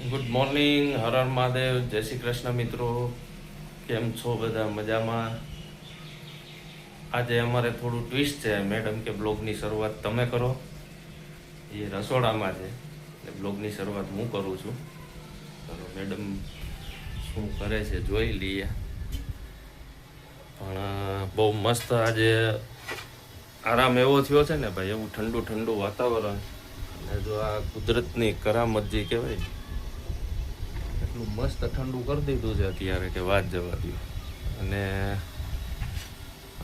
Good morning Har Har Mahadev, જય શ્રી કૃષ્ણ મિત્રો. કેમ છો બધા મજામાં? આજે અમારે થોડું ટ્વિસ્ટ છે મેડમ કે બ્લોગની શરૂઆત તમે કરો. એ રસોડામાં છે, એટલે બ્લોગની શરૂઆત હું કરું છું. તો મેડમ શું કરે છે જોઈ લઈએ. પણ બહુ મસ્ત આજે આરામ એવો થયો છે ને ભાઈ, એવું ઠંડુ ઠંડુ વાતાવરણ. અને જો આ કુદરતની કરામત જે કહેવાય એટલું મસ્ત ઠંડુ કરી દીધું છે અત્યારે કે વાત જવા દો અને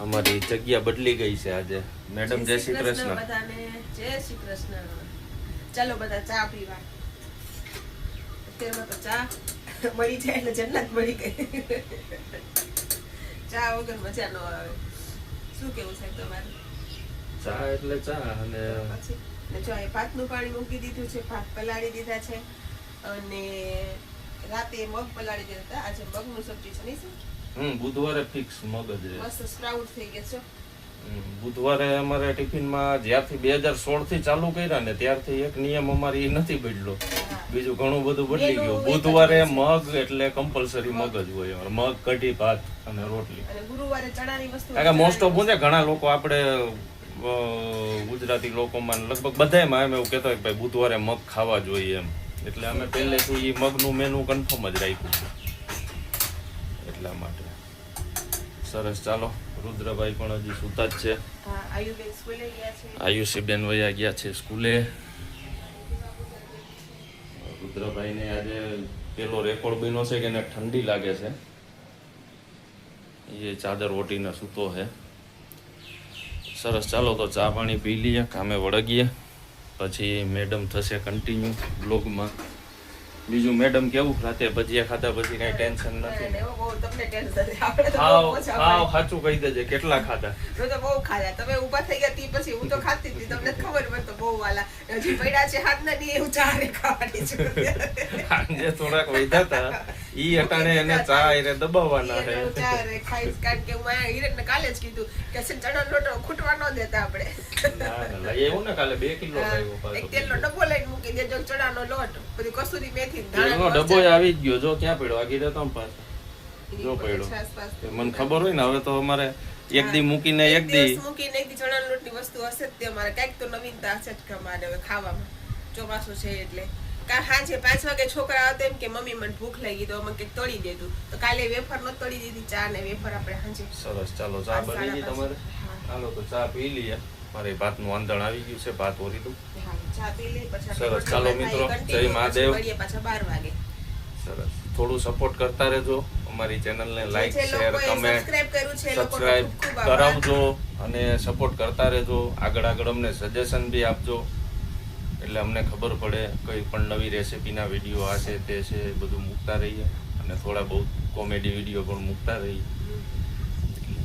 અમારી જગ્યા બદલી ગઈ છે આજે. મેડમ જય શ્રી કૃષ્ણ. બધાને. જય શ્રી કૃષ્ણ. ચાલો બધા ચા પીવા. અત્યારમાં તો ચા મળી જાય એટલે જન્નત મળી ગઈ. ચા વગર મજા ન આવે. શું કેવું છે તમારે? ચા એટલે ચા અને પછી? જો એ ભાતનું પાણી મૂકી દીધું છે ભાત પલાળી દીધા છે. અને રાતે મગ પલાળી દેતા આજે મગનું સબ્જી છે નહીં હમ બુધવારે ફિક્સ મગજ રહે. મસ્ત સ્પ્રાઉટ થઈ ગયા છે. બુધવારે અમારે ટિફિનમાં જ્યારથી બે હજાર સોળથી ચાલુ કર્યા ને ત્યારથી એક નિયમ અમારી એ નથી બદલો. બીજું ઘણું બધું બદલી ગયું. બુધવારે મગ એટલે કમ્પલસરી મગ જ હોય. મગ કઢી ભાત અને રોટલી. કારણ કે મોસ્ટ ઓફ છે ઘણા લોકો આપણે ગુજરાતી લોકોમાં લગભગ બધાયમાં એમ એવું કહેતા હોય કે ભાઈ બુધવારે મગ ખાવા જોઈએ એમ. એટલે અમે પહેલેથી ઈ મગનું મેનુ કન્ફર્મ જ રાખ્યું છે. એટલા માટે. સરસ ચાલો. રુદ્રભાઈ પણ હજી સુતા જ છે. આયુષીબેન વયા ગયા છે સ્કૂલે. રુદ્રભાઈને આજે પેલો રેકોર્ડ બન્યો છે કે એને ઠંડી લાગે છે. એ ચાદર ઓટીને સૂતો છે. સરસ ચાલો તો ચા પાણી પી લઈએ કામે વળગીએ. પછી મેડમ થશે કન્ટિન્યુ બ્લોગમાં બીજું મેડમ કેવું? રાતે ભજીયા ખાધા પછી કઈ ટેન્શન નથી. સાચું કહી દેજે કેટલા ખાધા? મેં તો બહુ ખાધા. તમે ઊભા થઈ ગયા તી પછી હું તો ખાતી હતી તમને ખબર મને તો બહુ વાલા. હજી પડ્યા છે હાથના નથી એવું ચારે ખાવાની છે. સાંજે થોડાક વૈધા હતા ઈ અટાણે એને ચા એને દબાવવાના છે ચારે ખાઈશ કારણ કે હું આ હિરેનને કાલે જ કીધું કે છે ચણા લોટો ખૂટવા ન દેતા આપણે. ના, ના, લઈ આવ્યો ને કાલે. 2 કિલો લાવ્યો હા, એક પાછો. તેલનો ડબ્બો લઈને મૂકી દેજો ચણાનો લોટ. બધી કસૂરી મેથી ને ધાણા ડબ્બો આવી જ ગયો. જો ક્યાં પડ્યો? આગી રહેતો તો પાછો. જો પડ્યો. મને ખબર હોય ને હવે તો અમારે એક દી મૂકીને એક દી. મૂકીને એક દી ચણા લોટની વસ્તુ હશે જ તે અમારે. કંઈક તો નવીનતા હશે જ કે અમારે હવે ખાવામાં. ચોમાસું છે એટલે. સાંજે પાંચ વાગે છોકરા આવતા એમ કે મમ્મી મને ભૂખ લાગી તો મને કે તળી દેતું. તો કાલે વેફર નો તળી દીધી ચા ને વેફર આપણે સાંજે. સરસ ચાલો ચા બની ગઈ તમારે. ચાલો તો ચા પી લઈએ. મારે ભાતનું આંધણ આવી ગયું છે ભાત ઓરી દઉં. ચા પી લઈ પછી સરસ, ચાલો મિત્રો, જય મહાદેવ. પાછા બાર વાગે. સરસ. થોડું સપોર્ટ કરતા રહેજો. અમારી ચેનલને લાઈક શેર કમેન્ટ સબસ્ક્રાઇબ. કરાવજો અને સપોર્ટ કરતા રહેજો. આગળ આગળ અમને સજેશન બી આપજો. એટલે અમને ખબર પડે કઈ પણ નવી રેસિપીના વીડિયો આ છે તે છે બધું મૂકતા રહીએ. અને થોડા બહુ કોમેડી વીડિયો પણ મૂકતા રહીએ.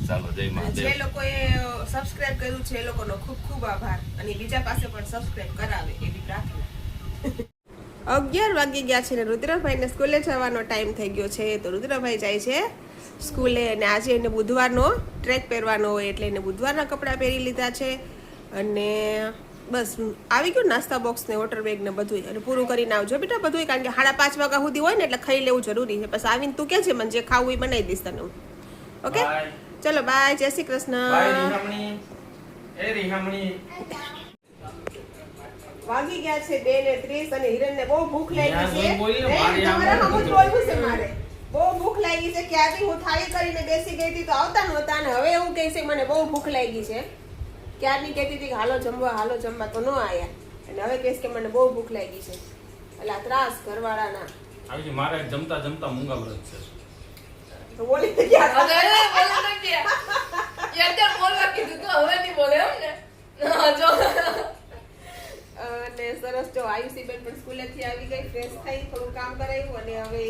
ચાલો જય જે લોકોએ સબસ્ક્રાઇબ કર્યું છે એ લોકોનો ખૂબ ખૂબ આભાર. અને બીજા પાસે પણ સબસ્ક્રાઇબ કરાવે એવી પ્રાર્થના. અગિયાર વાગી ગયા છે ને રુદ્રભાઈને સ્કૂલે જવાનો ટાઈમ થઈ ગયો છે તો રુદ્રભાઈ જાય છે સ્કૂલે અને આજે એને બુધવારનો ટ્રેક પહેરવાનો હોય એટલે એને બુધવારના કપડાં પહેરી લીધા છે. અને બસ આવી ગયું નાસ્તા બોક્સ ને વોટર બેગ ને બધું અને પૂરું કરીને આવજો બેટા બધું કારણ કે સાડા પાંચ વાગ્યા સુધી હોય ને એટલે ખાઈ લેવું જરૂરી છે. પછી આવીને તું કે છે? મને જે ખાવું એ બનાવી દઈશ તને હું. ઓકે? ચલો બાય જય શ્રી કૃષ્ણ. વાગી ગયા છે બે ને ત્રીસ અને હિરણ ને બહુ ભૂખ લાગી છે. મારે બહુ ભૂખ લાગી છે. ક્યાંથી હું થાળી કરીને બેસી ગઈ હતી તો આવતા નહોતા અને હવે એવું કહે છે મને બહુ ભૂખ લાગી છે. ક્યારની કહેતી હતી કે હાલો જમવા હાલો જમવા તો ન આવ્યા અને હવે કહેશ કે મને બહુ ભૂખ લાગી છે. એટલે આ ત્રાસ ઘરવાળાના. આવી મારે જમતા જમતા મૂંગા વ્રત છે. તો બોલી તો ગયા. યાર બોલવા કીધું તો હવે નહીં બોલે એમ ને. જો. અને સરસ જો આયુષી બેન પણ સ્કૂલેથી આવી ગઈ ફ્રેશ થઈ થોડું કામ કરાવ્યું અને હવે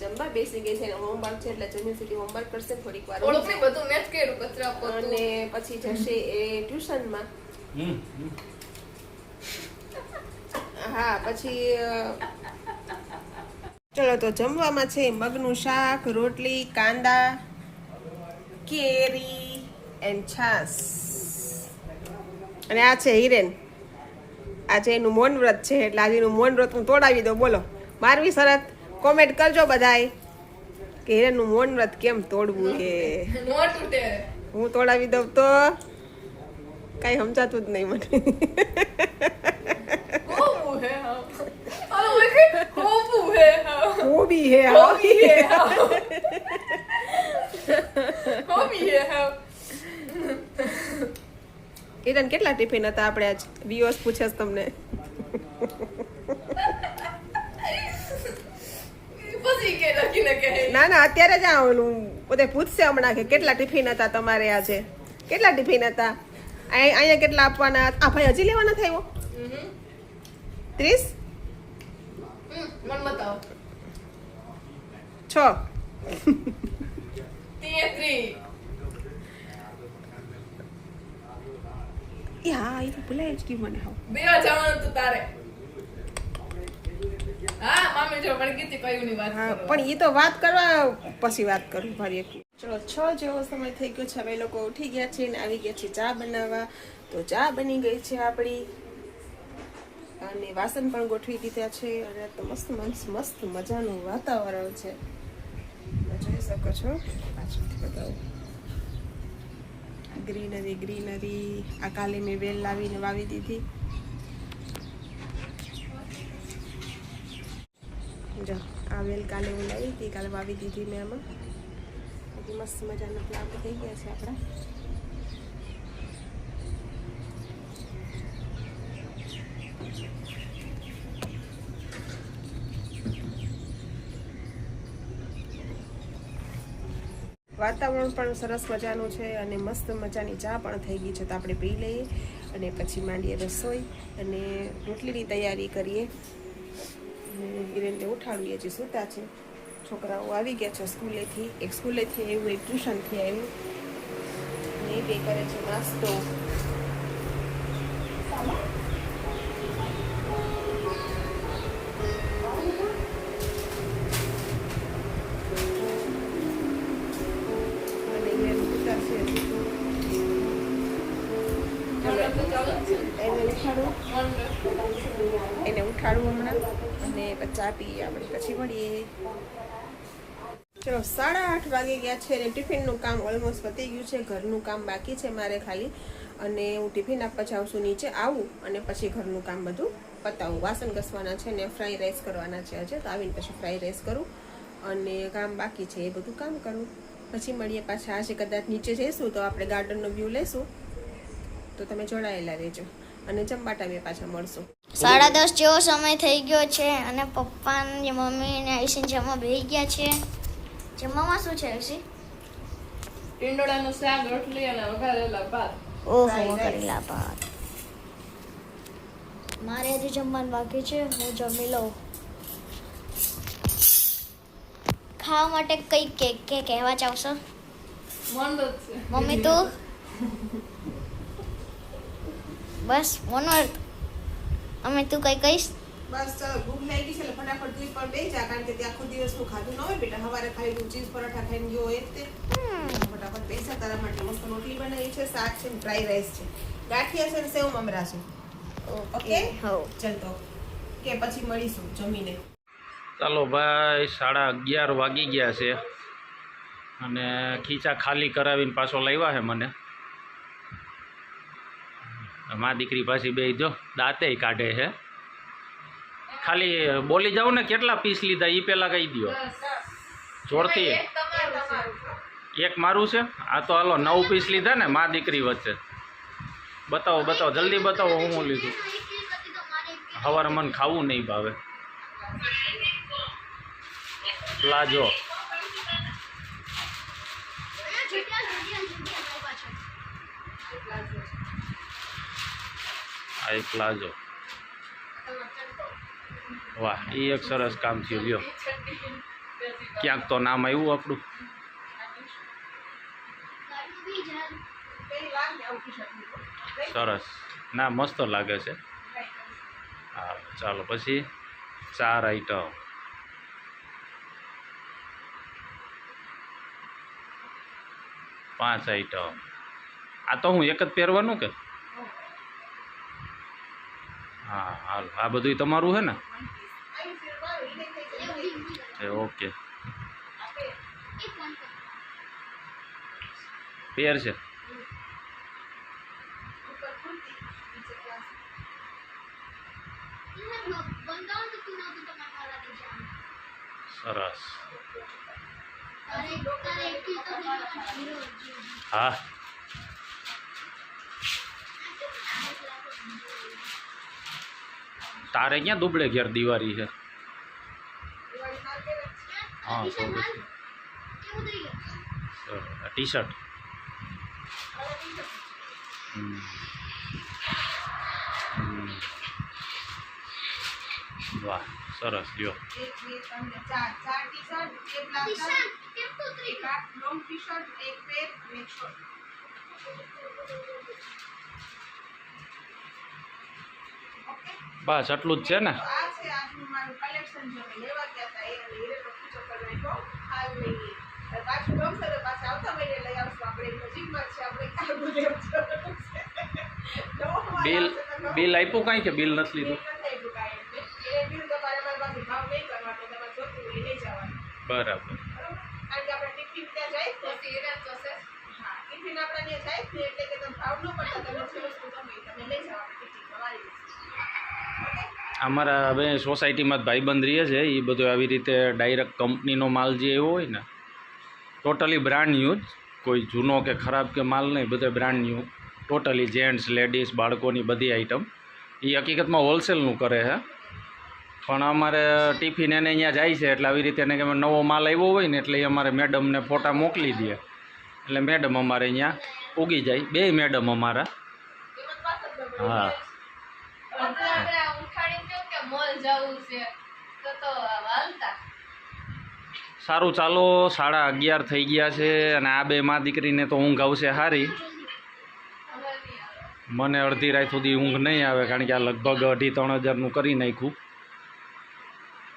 જમવા બેસી ગઈ છે હોમવર્ક છે એટલે જમ્યા સુધી હોમવર્ક કરશે થોડીક વાર થોડુંક બધું મેં જ કર્યું કચરા પોતું. અને પછી જશે એ ટ્યુશનમાં. હા પછી ચલો તો જમવામાં છે મગનું શાક રોટલી કાંદા કેરી એન્ડ છાસ અને આ છે હિરેન. આજે એનું મૌન વ્રત છે એટલે આજે એનું મૌન વ્રત હું તોડાવી દઉં બોલો. મારવી શરત? કોમેન્ટ કરજો બધાય. કે હિરેનનું મોન વ્રત કેમ તોડવું છે? હું તોડાવી દઉં તો કઈ સમજાતું જ નહીં મને. હોવું. હે કે હોબી હે હિરેન કેટલા ટિફિન હતા આપણે આજ? વિયોસ પૂછે તમને પછી કે લખીને કહે ના ના, અત્યારે જ આવેલું બધે પૂછશે હમણાં કે કેટલા ટિફિન હતા તમારે આજે? કેટલા ટિફિન હતા? અહીં- અહીંયા કેટલા આપવાના આ ભાઈ હજી લેવાના થયો ત્રીસ? છ? હા એ તો ભૂલાય જ ગયું મને બે જવાનું તારે હા મામી પણ કીધી કયું ની વાત પણ એ તો વાત કરવા પછી વાત કરું ફરી એક. ચલો છ જેવો સમય થઈ ગયો છે. હવે લોકો ઉઠી ગયા છે ને આવી ગયા છે ચા બનાવવા. તો ચા બની ગઈ છે આપણી. અને વાસણ પણ ગોઠવી દીધા છે. અને તો મસ્ત મસ્ત મસ્ત મજાનું વાતાવરણ છે. જોઈ શકો છો. પાછળથી બતાવું. Greenery greenery. આ કાલે મેં વેલ લાવીને વાવી દીધી. જો, આ કાલે હું લાવી હતી, કાલે વાવી દીધી મેં આમાં. બાકી મસ્ત મજાના પ્લાન્ટ થઈ ગયા છે આપણા. વાતાવરણ પણ સરસ મજાનું છે અને મસ્ત મજાની ચા પણ થઈ ગઈ છે તો આપણે પી લઈએ અને પછી માંડીએ રસોઈ અને રોટલીની તૈયારી કરીએ. અને હિરેનને ઉઠાડીએ જે સૂતા છે. છોકરાઓ આવી ગયા છે સ્કૂલેથી. એક સ્કૂલેથી આવ્યું એક ટ્યુશનથી આવ્યું. ને બે કરે છે નાસ્તો. એને ઉઠાડું. એને ઉઠાડું હમણાં. ચા પીએ આપણે પછી મળીએ. ચલો, સાડા આઠ વાગે ગયા છે અને ટિફિનનું કામ ઓલમોસ્ટ પતી ગયું છે. ઘરનું કામ બાકી છે મારે ખાલી. અને હું ટિફિન આપવા જાઉં છું નીચે આવું અને પછી ઘરનું કામ બધું પતાવું. વાસણ ઘસવાના છે ને ફ્રાઈ રાઈસ કરવાના છે આજે. તો આવીને પછી ફ્રાઈ રાઈસ કરું અને કામ બાકી છે, એ બધું કામ કરું. પછી મળીએ પાછા. આજે કદાચ નીચે જઈશું તો આપણે ગાર્ડનનો વ્યૂ લેશું તો તમે જોડાયેલા રહેજો. અને જમવા ટાઈમે પાછા મળશું. સાડા દસ જેવો સમય થઈ ગયો છે અને પપ્પા ને મમ્મી ને આઈસી જમવા બેસી ગયા છે. જમવામાં શું છે આઈસી ટીંડોળાનું શાક રોટલી અને વઘારેલા ભાત. ઓહો વઘારેલા ભાત. મારે હજી જમવાનું બાકી છે હું જમી લઉં. ખાવા માટે કઈ કે કે કહેવા ચાવશો? મમ્મી તું? બસ મોનવર્ત અમે તું કઈ કહીશ? બસ ચાલો ભૂખ લાગી છે એટલે ફટાફટ તું પણ બેસી જા કારણ કે ત્યાં આખો દિવસનું ખાધું ન હોય બેટા. સવારે ખાઈ તું ચીઝ પરાઠા ખાઈને ગયો એક જ તે. ફટાફટ બેસા તારા માટે મસ્ત રોટલી બનાવી છે શાક છે ડ્રાય રાઈસ છે. ગાંઠિયા છે ને સેવ મમરા છે. ઓકે? હો ચાલ તો. કે પછી મળીશું જમીને. ચાલો ભાઈ સાડા અગિયાર વાગી ગયા છે. અને ખીચા ખાલી કરાવીને પાછો લાવ્યા છે મને. મા દીકરી પાછી બે જો દાંતે કાઢે છે. ખાલી બોલી જાઉં ને કેટલા પીસ લીધા એ પહેલાં કહી દો જોરથી. એક મારું છે. આ તો હાલો નવ પીસ લીધા ને મા દીકરી વચ્ચે. બતાવો બતાવો, જલ્દી બતાવો હું લીધું. હવારે મને ખાવું નહીં ભાવે. પ્લાઝો એક પ્લાઝો. વાહ, એ એક સરસ કામ થયું, લ્યો. ક્યાંક તો નામ આવ્યું આપણું. સરસ. ના, મસ્ત લાગે છે. હા, ચાલો પછી ચાર આઈટમ પાંચ આઈટમ આ તો હું એક જ પહેરવાનું કે? હા હાલ. આ બધું તમારું છે ને? ઓકે. પેર છે. સરસ. કુર્તી તારે ક્યાં દુબળે ઘેર દિવાળી છે? જ હા, ટી શર્ટ ટી. વાહ સરસ લ્યો. ટી શર્ટ એક ટી બસ આટલું જ છે ને તો આ છે આજનું મારું કલેક્શન જે મેં લેવા ગયા હતા એ અને હીરેનો ખર્ચો કરી નાખ્યો હાલ મહિને અને પાછું ગમશે તો પાછા આવતા મહિને લઈ આવશું આપણે નજીકમાં જ છે આપણે કાલ બધે જવાનું છે. નવો માલ બિલ આવશે તો નવો- બિલ આપ્યું કાંઈ કે બિલ નથી બિલ લીધું નથી આપ્યું કાંઈ. એ બિલ તમારે મારી પાસે ભાવ નહીં કરવાનો તમારે જોતું હોય એ લઈ જવાનું બરાબર બરોબર કારણ કે આપણે ટિફિન ત્યાં જાય ને પછી હિરેન તો છે હા ટિફિન આપણે ત્યાં જાય ને એટલે કે તમે ભાવ ન પડતા તમે જે વસ્તુ ગમે એ તમે લઈ જવાનું ટિફિન તમારી ઓકે અમારા હવે સોસાયટીમાં જ ભાઈબંધ રહે છે એ બધું આવી રીતે ડાયરેક્ટ કંપનીનો માલ જે એવો હોય ને ટોટલી બ્રાન્ડ ન્યૂ જ. કોઈ જૂનો કે ખરાબ કે માલ નહીં, બધો brand new totally gents ladies બાળકોની બધી આઈટમ એ હકીકતમાં હોલસેલનું કરે છે. પણ અમારે ટિફિન એને અહીંયા જાય છે, એટલે આવી રીતે એને કે નવો માલ આવ્યો હોય ને, એટલે એ અમારે મેડમને ફોટા મોકલી દે. એટલે મેડમ અમારે અહીંયા ઉગી જાય. બે મેડમ અમારા. હા. આપણે આપણે ઉઠાડીને કહ્યું કે સારું, ચાલો, સાડા અગિયાર થઈ ગયા છે અને આ બે માં દીકરીને તો ઊંઘ આવશે સારી મને અડધી રાત સુધી ઊંઘ નહીં આવે કારણ કે આ લગભગ અઢી ત્રણ હજારનું કરી નાખ્યું.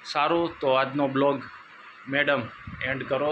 સારું, તો આજનો બ્લોગ મેડમ એન્ડ કરો.